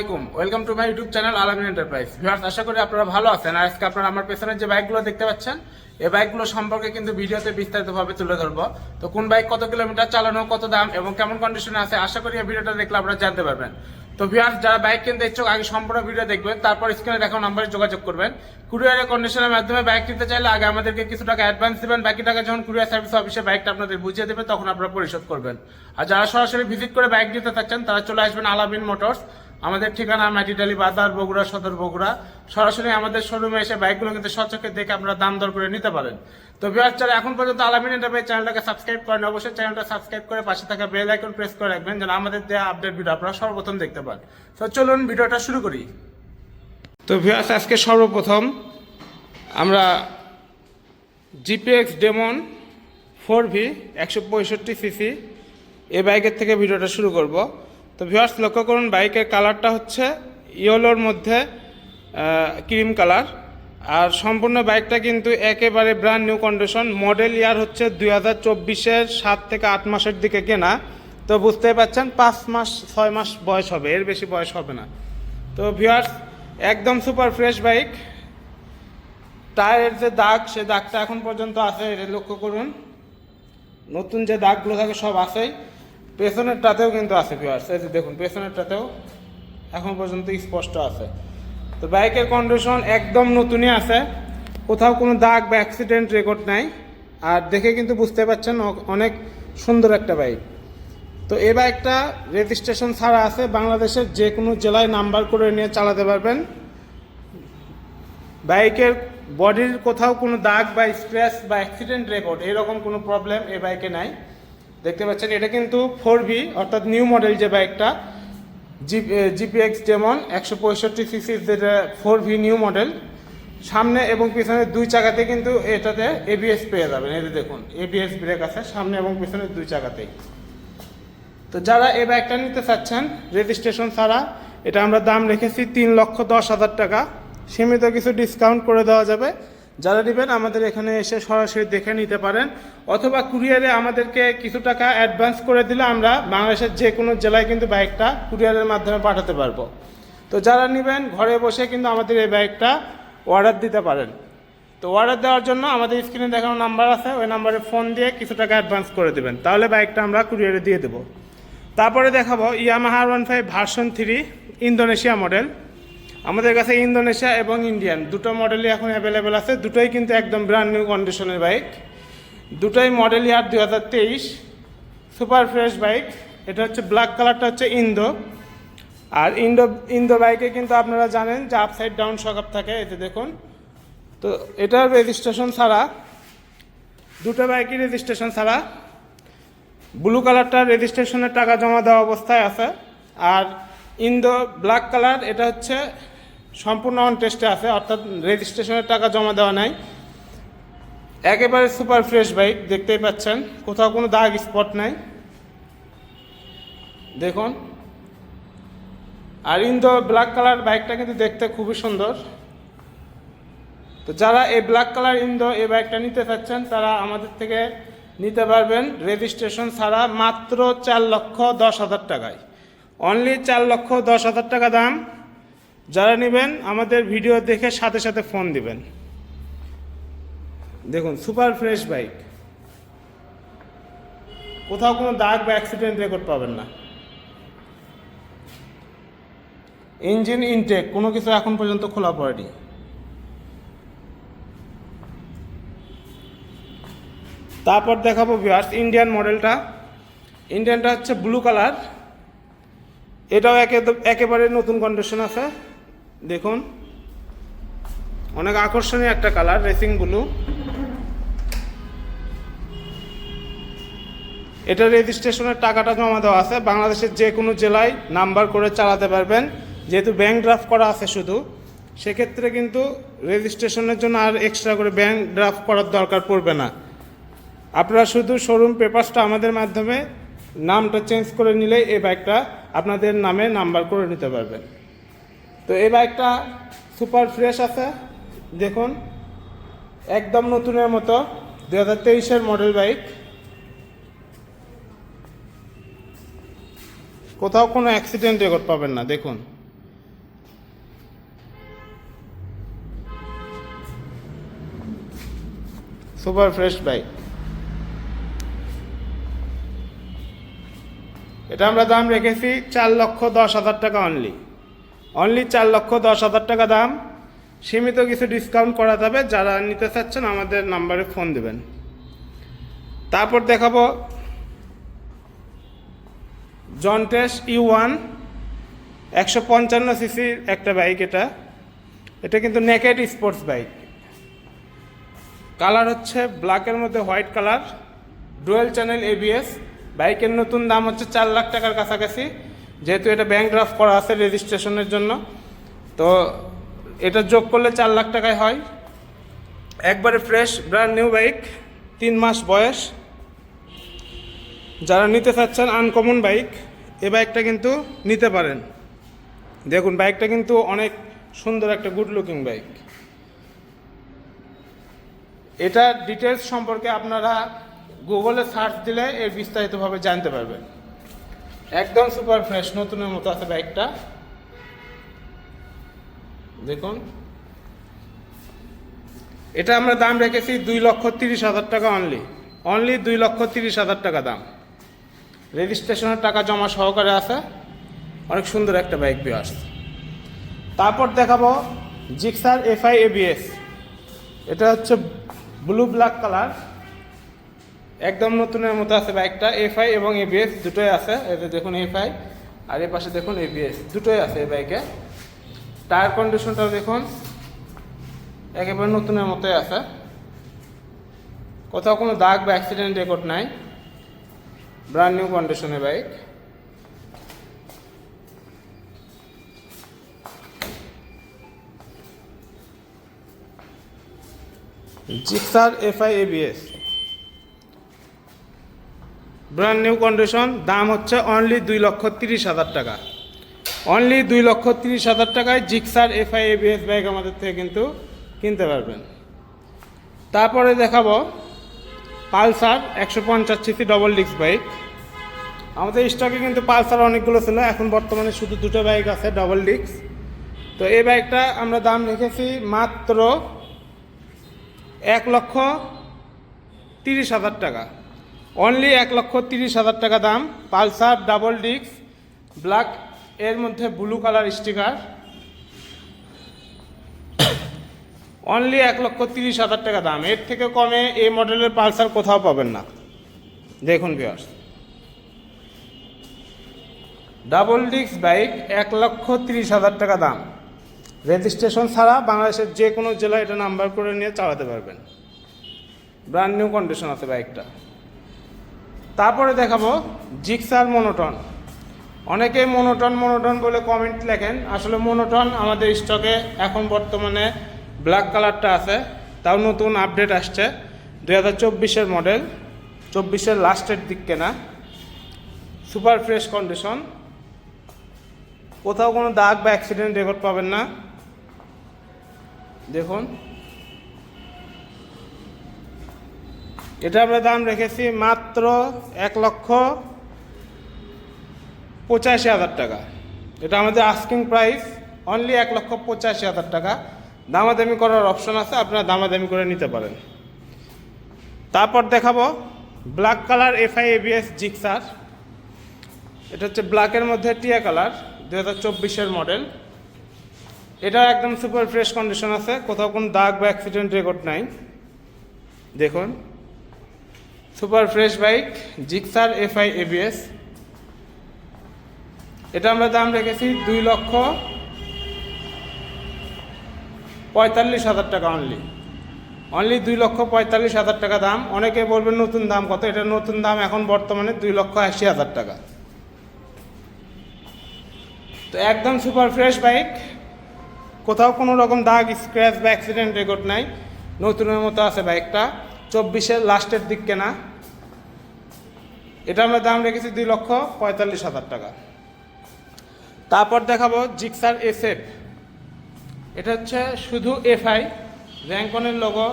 আলাইকুম। Welcome to my YouTube channel Alamin enterprise viewers আশা করি আপনারা ভালো আছেন। আর আজকে আপনারা আমার পেছনে যে বাইকগুলো দেখতে পাচ্ছেন, এই বাইকগুলো সম্পর্কে কিন্তু ভিডিওতে বিস্তারিতভাবে তুলে ধরবো। তো কোন বাইক কত কিলোমিটার চালানো, কত দাম এবং কেমন কন্ডিশনে আছে, আশা করি এই ভিডিওটা দেখলে আপনারা জানতে পারবেন। তো ভিউয়ার্স যারা বাইক কিনতে ইচ্ছুক, আগে সম্পূর্ণ ভিডিও দেখবেন, তারপর স্ক্রিনে দেখানো নাম্বারে যোগাযোগ করবেন। কুরিয়ারের কন্ডিশনের মাধ্যমে বাইক কিনতে চাইলে আগে আমাদেরকে কিছু টাকা অ্যাডভান্স দেবেন, বাকি টাকা যখন কুরিয়ার সার্ভিস অফিসে বাইকটা আপনাদের বুঝিয়ে দেবে, তখন আপনারা পরিশোধ করবেন। আর যারা সরাসরি ভিজিট করে বাইক নিতে চাচ্ছেন তারা চলে আসবেন আলামিন মোটরস আমাদের ঠিকানা মাটিডালি বাজার, বগুড়া, সদর বগুড়া। সরাসরি আমাদের শোরুমে এসে বাইকগুলো কিন্তু সচকে দেখে আপনারা দাম দর করে নিতে পারেন। তো বিহার যারা এখন পর্যন্ত আলামিন এন্টারপ্রাইজ চ্যানেলটাকে সাবস্ক্রাইব করেন অবশ্যই চ্যানেলটা সাবস্ক্রাইব করে পাশে থাকা বেল আইকন প্রেস করে রাখবেন, যেন আমাদের দেওয়া আপডেট ভিডিও আপনারা সর্বপ্রথম দেখতে পান। তো চলুন ভিডিওটা শুরু করি। তো ভিউয়ার্স আজকে সর্বপ্রথম আমরা জিপিএক্স ডেমন ফোর ভি একশো পঁয়ষট্টি সিসি এই বাইকের থেকে ভিডিওটা শুরু করব। তো ভিউয়ার্স লক্ষ্য করুন, বাইকের কালারটা হচ্ছে ইয়েলোর মধ্যে ক্রিম কালার আর সম্পূর্ণ বাইকটা কিন্তু একেবারে brand new condition model year হচ্ছে দুই হাজার চব্বিশের সাত থেকে আট মাসের দিকে কেনা। তো বুঝতেই পাচ্ছেন, পাঁচ মাস, ছয় মাস বয়স হবে, এর বেশি বয়স হবে না। তো ভিউয়ার্স একদম সুপার ফ্রেশ বাইক টায়ারের যে দাগ, সে দাগটা এখন পর্যন্ত আছে, এটা লক্ষ্য করুন। নতুন যে দাগগুলো থাকে, সব আছেই। পেছনেরটাতেও কিন্তু আছে ভিউয়ার্স এই যে দেখুন, পেছনেরটাতেও এখন পর্যন্ত স্পষ্ট আছে। তো বাইকের কন্ডিশন একদম নতুনই আছে, কোথাও কোনো দাগ বা অ্যাক্সিডেন্ট রেকর্ড নাই, আর দেখে কিন্তু বুঝতে পারছেন অনেক সুন্দর একটা বাইক তো এই বাইকটা রেজিস্ট্রেশন ছাড়া আছে, বাংলাদেশের যে কোনো জেলায় নাম্বার করে নিয়ে চালাতে পারবেন। বাইকের বডির কোথাও কোনো দাগ বা স্ক্র্যাচ বা অ্যাক্সিডেন্ট রেকর্ড এরকম কোনো প্রবলেম এই বাইকে নাই। দেখতে পাচ্ছেন, এটা কিন্তু ফোর ভি, অর্থাৎ নিউ মডেল যে বাইকটা। জিপিএক্স যেমন, একশো পঁয়ষট্টি সিসির যেটা ফোর ভি নিউ মডেল। সামনে এবং পিছনে দুই চাকাতে কিন্তু এটাতে এবিএস পেয়ে যাবেন। যে দেখুন এবিএস ব্রেক আছে, সামনে এবং পিছনে দুই চাকাতেই। তো যারা এই বাইকটা নিতে চাচ্ছেন রেজিস্ট্রেশন ছাড়া, এটা আমরা দাম রেখেছি তিন লক্ষ দশ হাজার টাকা। সীমিত কিছু ডিসকাউন্ট করে দেওয়া যাবে। যারা নেবেন আমাদের এখানে এসে সরাসরি দেখে নিতে পারেন। অথবা কুরিয়ারে আমাদেরকে কিছু টাকা অ্যাডভান্স করে দিলে আমরা বাংলাদেশের যে কোনো জেলায় কিন্তু বাইকটা কুরিয়ারের মাধ্যমে পাঠাতে পারব। তো যারা নেবেন, ঘরে বসে কিন্তু আমাদের এই বাইকটা অর্ডার দিতে পারেন। তো অর্ডার দেওয়ার জন্য আমাদের স্ক্রিনে দেখানো নাম্বার আছে, ওই নাম্বারে ফোন দিয়ে কিছু টাকা অ্যাডভান্স করে দেবেন। তাহলে বাইকটা আমরা কুরিয়ারে দিয়ে দেবো। তারপরে দেখাবো Yamaha one five version three Indonesia model আমাদের কাছে ইন্দোনেশিয়া এবং ইন্ডিয়ান, দুটো মডেলই এখন অ্যাভেলেবেল আছে। দুটোই কিন্তু একদম ব্র্যান্ড নিউ কন্ডিশনের বাইক দুটোই মডেল ইয়ার দুই হাজার তেইশ সুপার ফ্রেশ বাইক এটা হচ্ছে ব্ল্যাক কালারটা হচ্ছে ইন্দো আর ইন্দো ইন্দো বাইকে কিন্তু আপনারা জানেন যে আপসাইড ডাউন শকআপ থাকে এতে দেখুন। তো এটার রেজিস্ট্রেশন ছাড়া, দুটো বাইকই রেজিস্ট্রেশন ছাড়া ব্লু কালারটা রেজিস্ট্রেশনের টাকা জমা দেওয়া অবস্থায় আছে। আর ইন্দো ব্ল্যাক কালার এটা হচ্ছে সম্পূর্ণ অন টেস্টে আছে, অর্থাৎ রেজিস্ট্রেশনের টাকা জমা দেওয়া নাই। একেবারে সুপার ফ্রেশ বাইক দেখতেই পাচ্ছেন। কোথাও কোনো দাগ স্পট নাই। দেখুন। আর ইন্দো ব্ল্যাক কালার বাইকটা কিন্তু দেখতে খুবই সুন্দর। তো যারা এই ব্ল্যাক কালার ইন্দো এই বাইকটা নিতে চাচ্ছেন, তারা আমাদের থেকে নিতে পারবেন রেজিস্ট্রেশন ছাড়া মাত্র চার লক্ষ দশ হাজার টাকায়। অনলি চার লক্ষ দশ হাজার টাকা দাম। যারা নেবেন, আমাদের ভিডিও দেখে সাথে সাথে ফোন দিবেন। দেখুন, সুপার ফ্রেশ বাইক। কোথাও কোনো দাগ বা অ্যাক্সিডেন্ট রেকর্ড পাবেন না। ইঞ্জিন ইনটেক কোনো কিছু এখন পর্যন্ত খোলা পড়েনি। তারপর দেখাবো ভিউয়ার্স ইন্ডিয়ান মডেলটা ইন্ডিয়ানটা হচ্ছে ব্লু কালার এটাও একে একেবারে নতুন কন্ডিশন আছে। দেখুন, অনেক আকর্ষণীয় একটা কালার রেসিং ব্লু এটা রেজিস্ট্রেশনের টাকাটা জমা দেওয়া আছে। বাংলাদেশের যে কোনো জেলায় নাম্বার করে চালাতে পারবেন। যেহেতু ব্যাংক ড্রাফট করা আছে শুধু, সেক্ষেত্রে কিন্তু রেজিস্ট্রেশনের জন্য আর এক্সট্রা করে ব্যাংক ড্রাফট করার দরকার পড়বে না। আপনারা শুধু শোরুম পেপারসটা আমাদের মাধ্যমে নামটা চেঞ্জ করে নিলেই এই বাইকটা আপনাদের নামে নাম্বার করে নিতে পারবেন। তো এই বাইকটা সুপার ফ্রেশ আছে। দেখুন, একদম নতুনের মতো দু হাজার তেইশের মডেল বাইক। কোথাও কোনো অ্যাক্সিডেন্ট রেকর্ড পাবেন না, দেখুন। Super fresh bike. এটা আমরা দাম রেখেছি চার লক্ষ দশ হাজার টাকা অনলি অনলি চার লক্ষ দশ হাজার টাকা দাম। সীমিত কিছু ডিসকাউন্ট করা যাবে। যারা নিতে চাচ্ছেন, আমাদের নাম্বারে ফোন দেবেন। তারপর দেখাবো জন্টেস ইউ ওয়ান একশো পঞ্চান্ন সিসির একটা বাইক এটা। এটা কিন্তু নেকেড স্পোর্টস বাইক কালার হচ্ছে ব্ল্যাকের মধ্যে white colour dual channel ABS বাইকের নতুন দাম হচ্ছে চার লাখ টাকার কাছাকাছি। যেহেতু এটা ব্যাংক ড্রাফট করা আছে রেজিস্ট্রেশনের জন্য, তো এটা যোগ করলে চার লাখ টাকায় হয়। একবারে ফ্রেশ ব্র্যান্ড নিউ বাইক তিন মাস বয়স। যারা নিতে চাচ্ছেন আনকমন বাইক এ বাইকটা কিন্তু নিতে পারেন। দেখুন বাইকটা কিন্তু অনেক সুন্দর একটা গুড লুকিং বাইক এটার ডিটেলস সম্পর্কে আপনারা গুগলে সার্চ দিলে এর বিস্তারিতভাবে জানতে পারবেন। একদম সুপার ফ্রেশ, নতুনের মতো আছে বাইকটা। দেখুন। এটা আমরা দাম রেখেছি দুই লক্ষ তিরিশ হাজার টাকা অনলি অনলি দুই লক্ষ তিরিশ হাজার টাকা দাম। রেজিস্ট্রেশনের টাকা জমা সহকারে আছে। অনেক সুন্দর একটা বাইক পেয়ে আসছে। তারপর দেখাবো জিক্সার এফআই এবিএস এটা হচ্ছে ব্লু ব্ল্যাক কালার একদম নতুনের মতো আছে বাইকটা এফআই এবং এবিএস দুটোই আছে। এতে দেখুন এফআই আর এ পাশে দেখুন এবিএস দুটোই আছে এই বাইকে। টায়ার কন্ডিশনটাও দেখুন, একেবারে নতুনের মতোই আছে। কোথাও কোনো দাগ বা অ্যাক্সিডেন্ট রেকর্ড নাই। ব্র্যান্ড নিউ কন্ডিশনের bike. Gixxer FI ABS brand new condition দাম হচ্ছে অনলি দুই লক্ষ তিরিশ হাজার টাকা। অনলি দুই লক্ষ তিরিশ হাজার টাকায় জিক্সার এফআই এবিএস বাইক আমাদের থেকে কিন্তু কিনতে পারবেন। তারপরে দেখাবো পালসার একশো পঞ্চাশ সিসি ডবল ডিস্ক বাইক আমাদের স্টকে কিন্তু পালসার অনেকগুলো ছিল, এখন বর্তমানে শুধু দুটো বাইক আছে ডবল ডিস্ক তো এই বাইকটা আমরা দাম রেখেছি মাত্র এক লক্ষ তিরিশ হাজার টাকা। অনলি এক লক্ষ তিরিশ হাজার টাকা দাম। পালসার, ডাবল ডিস্ক, ব্ল্যাক, এর মধ্যে ব্লু কালার স্টিকার। অনলি এক লক্ষ তিরিশ হাজার টাকা দাম। এর থেকে কমে এই মডেলের পালসার কোথাও পাবেন না। দেখুন বিয়ার্স ডাবল ডিস্ক বাইক এক লক্ষ তিরিশ হাজার টাকা দাম। রেজিস্ট্রেশন ছাড়া বাংলাদেশের যে কোনো জেলায় এটা নাম্বার করে নিয়ে চালাতে পারবেন। ব্র্যান্ড নিউ কন্ডিশন আছে বাইকটা তারপরে দেখাবো জিক্সার মনোটন। অনেকে মনোটন মনোটন বলে কমেন্ট লেখেন। আসলে মনোটন আমাদের স্টকে এখন বর্তমানে ব্ল্যাক কালারটা আছে। তাও নতুন আপডেট আসছে। দুই হাজার চব্বিশের মডেল চব্বিশের লাস্টের দিক কেনা। সুপার ফ্রেশ কন্ডিশন কোথাও কোনো দাগ বা অ্যাক্সিডেন্ট রেকর্ড পাবেন না। দেখুন। এটা আমরা দাম রেখেছি মাত্র এক লক্ষ পঁচাশি হাজার টাকা। এটা আমাদের আস্কিং প্রাইস অনলি এক লক্ষ পঁচাশি হাজার টাকা। দামাদামি করার অপশন আছে, আপনারা দামাদামি করে নিতে পারেন। তারপর দেখাবো black colour FI ABS Gixxer এটা হচ্ছে ব্ল্যাকের মধ্যে টিয়া কালার দু হাজার মডেল এটা একদম সুপার ফ্রেশ কন্ডিশন আছে, কোথাও কোনো দাগ বা অ্যাক্সিডেন্ট রেকর্ড নাই। দেখুন। Super fresh bike, Gixxer FI ABS এটা আমরা দাম রেখেছি দুই লক্ষ পঁয়তাল্লিশ হাজার টাকা অনলি অনলি দুই লক্ষ পঁয়তাল্লিশ হাজার টাকা দাম। অনেকে বলবেন নতুন দাম কত? এটা নতুন দাম এখন বর্তমানে দুই লক্ষ আশি হাজার টাকা। তো একদম সুপার ফ্রেশ বাইক। কোথাও কোনো রকম দাগ, স্ক্র্যাচ বা অ্যাক্সিডেন্ট রেকর্ড নাই। নতুনের মতো আছে বাইকটা। চব্বিশের লাস্টের দিক কেনা। এটা আমরা দাম রেখেছি দুই লক্ষ পঁয়তাল্লিশ হাজার টাকা। তারপর দেখাবো জিক্সার এসএফ। এটা হচ্ছে শুধু এফআই, র্যাঙ্কনের লোগো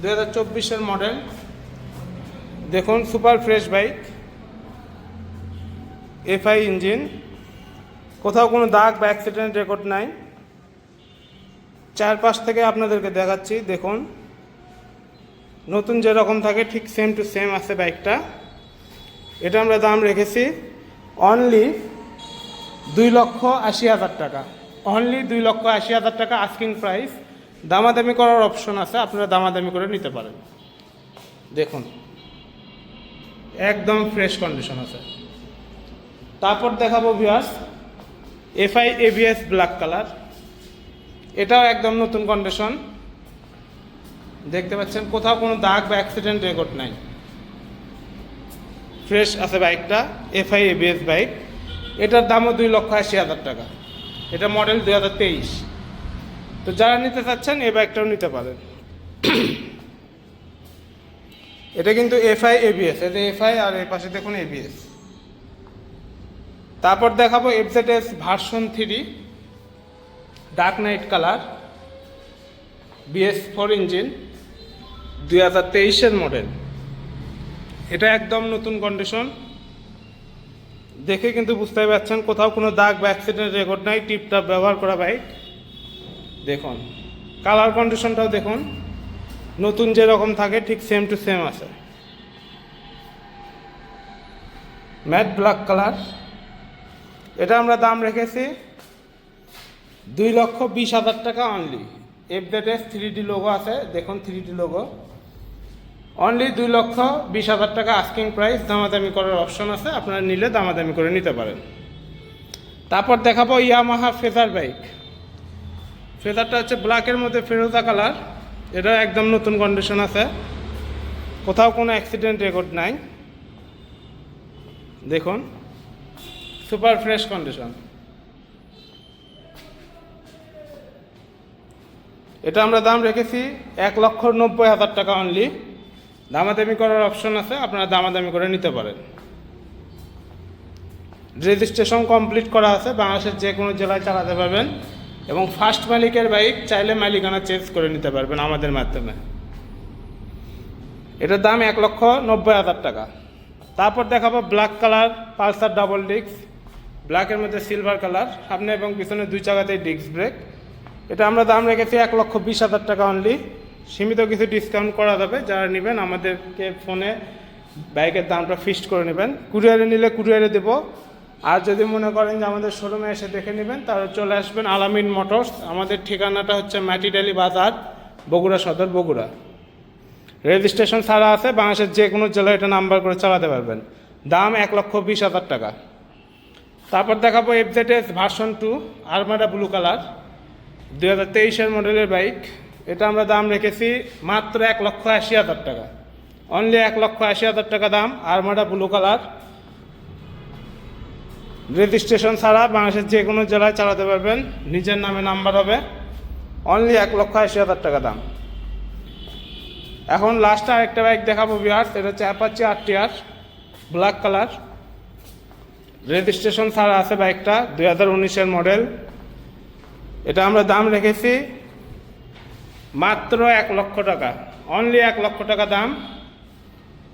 দু হাজার মডেল দেখুন super fresh bike FI engine কোথাও কোনো দাগ বা অ্যাক্সিডেন্ট রেকর্ড নাই। চারপাশ থেকে আপনাদেরকে দেখাচ্ছি, দেখুন। নতুন যেরকম থাকে, ঠিক সেম টু সেম আছে বাইকটা এটা আমরা দাম রেখেছি অনলি দুই লক্ষ আশি হাজার টাকা। অনলি দুই লক্ষ আশি হাজার টাকা আস্কিং প্রাইস দামাদামি করার অপশন আছে, আপনারা দামাদামি করে নিতে পারেন। দেখুন, একদম ফ্রেশ কন্ডিশন আছে। তারপর দেখাবো viewers FI ABS black colour এটাও একদম নতুন কন্ডিশন দেখতে পাচ্ছেন, কোথাও কোনো দাগ বা অ্যাক্সিডেন্ট রেকর্ড নাই। ফ্রেশ আছে বাইকটা এফআই এবিএস বাইক এটার দামও দুই লক্ষ আশি হাজার টাকা। এটা মডেল দুই হাজার তেইশ। তো যারা নিতে চাচ্ছেন, এই বাইকটাও নিতে পারেন। এটা কিন্তু এফআই এবিএস এটা এফআই আর এর পাশে দেখুন এবিএস তারপর দেখাবো FZS version three dark knight colour BS four engine দুই হাজার তেইশের মডেল এটা একদম নতুন কন্ডিশন দেখে কিন্তু বুঝতে পারছেন কোথাও কোনো দাগ বা অ্যাক্সিডেন্ট রেকর্ড নাই টিপটাপ ব্যবহার করা বাইক দেখুন কালার কন্ডিশনটাও দেখুন। নতুন যেরকম থাকে, ঠিক সেম টু সেম আছে। ম্যাট ব্ল্যাক কালার এটা আমরা দাম রেখেছি দুই লক্ষ বিশ হাজার টাকা অনলি এফডেটেস থ্রি ডি লোগো আছে, দেখুন থ্রি ডি লোগো অনলি দুই লক্ষ বিশ হাজার টাকা আস্কিং প্রাইস দামাদামি করার অপশন আছে, আপনারা নিলে দামাদামি করে নিতে পারেন। তারপর দেখাবো ইয়ামাহা ফেজার বাইক। ফেজারটা হচ্ছে ব্ল্যাকের মধ্যে ফেরোজা কালার এটা একদম নতুন কন্ডিশন আছে। কোথাও কোনো অ্যাক্সিডেন্ট রেকর্ড নাই। দেখুন সুপার ফ্রেশ কন্ডিশন এটা আমরা দাম রেখেছি এক লক্ষ নব্বই হাজার টাকা অনলি দামাদামি করার অপশন আছে, আপনারা দামাদামি করে নিতে পারেন। রেজিস্ট্রেশন কমপ্লিট করা আছে, বাংলাদেশের যে কোনো জেলায় চালাতে পারবেন এবং ফার্স্ট মালিকের বাইক চাইলে মালিকানা চেঞ্জ করে নিতে পারবেন আমাদের মাধ্যমে। এটার দাম এক লক্ষ নব্বই হাজার টাকা। তারপর দেখাবো black colour Pulsar double disc ব্ল্যাকের মধ্যে সিলভার কালার সামনে এবং পিছনে দুই জায়গাতেই ডিস্ক ব্রেক এটা আমরা দাম রেখেছি এক লক্ষ বিশ হাজার টাকা অনলি সীমিত কিছু ডিসকাউন্ট করা যাবে, যারা নেবেন আমাদেরকে ফোনে বাইকের দামটা ফিক্সড করে নেবেন। কুরিয়ারে নিলে কুরিয়ারে দেবো। আর যদি মনে করেন যে আমাদের শোরুমে এসে দেখে নেবেন, তাহলে চলে আসবেন আলামিন মোটরস। আমাদের ঠিকানাটা হচ্ছে মাটিডালি বাজার, বগুড়া সদর, বগুড়া। রেজিস্ট্রেশন ছাড়া আছে, বাংলাদেশের যে কোনো জেলায় এটা নাম্বার করে চালাতে পারবেন। দাম এক লক্ষ বিশ হাজার টাকা। তারপর দেখাবো FZS version two Armada blue colour দু হাজার তেইশের মডেলের বাইক এটা আমরা দাম রেখেছি মাত্র এক লক্ষ আশি হাজার টাকা। অনলি এক লক্ষ আশি হাজার টাকা দাম আরমাডা ব্লু কালার রেজিস্ট্রেশন ছাড়া বাংলাদেশের যে কোনো জেলায় চালাতে পারবেন, নিজের নামে নাম্বার হবে। অনলি এক লক্ষ আশি হাজার টাকা দাম। এখন লাস্টে আরেকটা বাইক দেখাবো বিহার এটা হচ্ছে অ্যাপাচি আর ব্ল্যাক কালার রেজিস্ট্রেশন ছাড়া আছে বাইকটা দুই হাজার উনিশের মডেল এটা আমরা দাম রেখেছি মাত্র এক লক্ষ টাকা। অনলি এক লক্ষ টাকা দাম।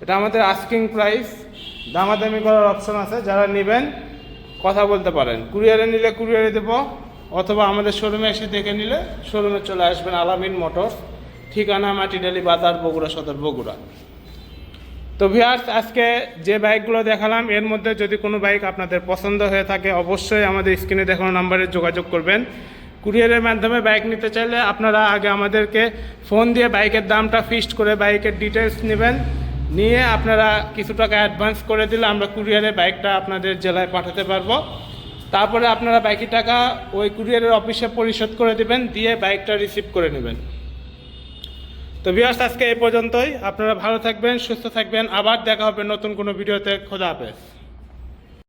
এটা আমাদের আস্কিং প্রাইস দামাদামি করার অপশন আছে। যারা নেবেন, কথা বলতে পারেন। কুরিয়ারে নিলে কুরিয়ারে দেবো, অথবা আমাদের শোরুমে এসে দেখে নিলে শোরুমে চলে আসবেন আলামিন মোটর ঠিকানা মাটিডালি বাজার, বগুড়া সদর, বগুড়া। তো ভিয়ার্স আজকে যে বাইকগুলো দেখালাম, এর মধ্যে যদি কোনো বাইক আপনাদের পছন্দ হয়ে থাকে, অবশ্যই আমাদের স্ক্রিনে দেখানো নাম্বারে যোগাযোগ করবেন। কুরিয়ারের মাধ্যমে বাইক নিতে চাইলে আপনারা আগে আমাদেরকে ফোন দিয়ে বাইকের দামটা ফিক্সড করে বাইকের ডিটেলস নেবেন। নিয়ে আপনারা কিছু টাকা অ্যাডভান্স করে দিলে আমরা কুরিয়ারে বাইকটা আপনাদের জেলায় পাঠাতে পারব। তারপরে আপনারা বাকি টাকা ওই কুরিয়ারের অফিসে পরিশোধ করে দিবেন, দিয়ে বাইকটা রিসিভ করে নেবেন। তো ভিউয়ার্স আজকে এই পর্যন্তই। আপনারা ভালো থাকবেন, সুস্থ থাকবেন। আবার দেখা হবে নতুন কোনো ভিডিওতে। খোদা হাফেজ।